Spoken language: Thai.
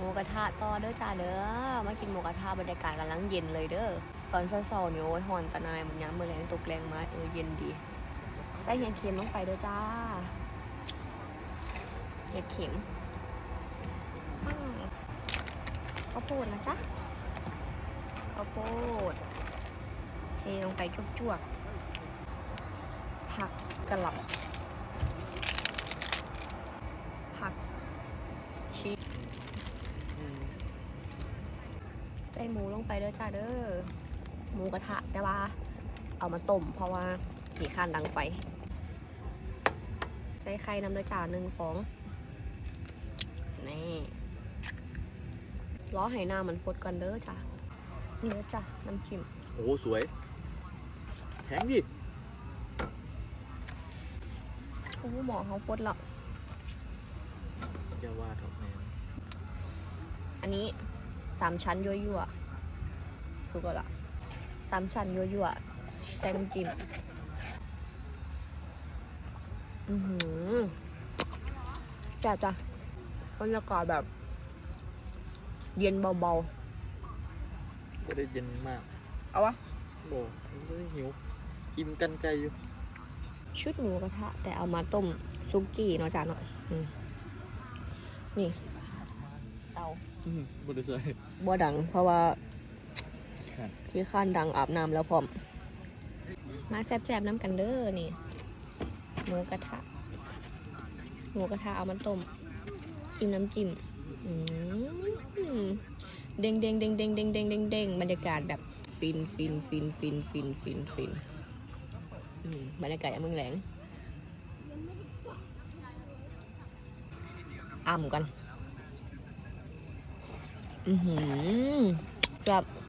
มูกระทะต่อเด้อจ้าเด้อมากินหมูกระทะบรรยากาศกำลังเย็นเลยเด้อตอนเช้าๆนี่โอ้ยหอนตะนายเหมันย้ำมือแรงตกแรงมาเออเย็นดีใส่เห็ดเข็มลงไปเด้อจ้าเห็ดเข็มข้าวโพดนะจ๊ะข้าวโพดเทลงไปจวกๆผักกระหล่ำผักชี ใส่หมูลงไปเด้อจ้าเด้อ หมูกระทะแต่ว่า เอามาต้มเพราะว่าผีข้านดังไฟ ใส่ไข่น้ำเด้อจ้าหนึ่งฟอง นี่ล้อให้หน้ามันฟดก่อนเด้อจ้านี่เด้อจ้าน้ำจิ้ม โอ้โหสวยแพงดิโอ้โหหมอเขาฟดแล้วจะว่าดอกแนว อันนี้สามชั้นยั่วยั่วๆถูกแล้วล่ะสามชั้นยั่วยั่วๆใส่น้ำจิ้มอือหือแซ่บจ้ะบรรยากาศแบบ เย็นเบาก็ได้เย็นมากๆเอาวะโอ้ไม่ได้หิว อิ่มกันไกลอยู่ ชุดหมูกระทะ แต่เอามาต้มซุกี้เนาะจ้ะเนาะอืมนี่ เตา อืมบริสุทธิ์บ่ดัง เพราะว่าค่ะขี้ข้านดังอาบน้ำแล้วพร้อม มาแซ่บๆน้ำกันเด้อนี่หมูกระทะหมูกระทะเอามาต้มจิ้มน้ำจิ้มอืมเด้งเด้งเด้งเด้งเด้งเด้งเด้งเด้งบรรยากาศแบบฟินฟินฟินฟินฟินฟินฟินอืมบรรยากาศอย่างเมืองแหลงอ่ำกัน อือหือแบบ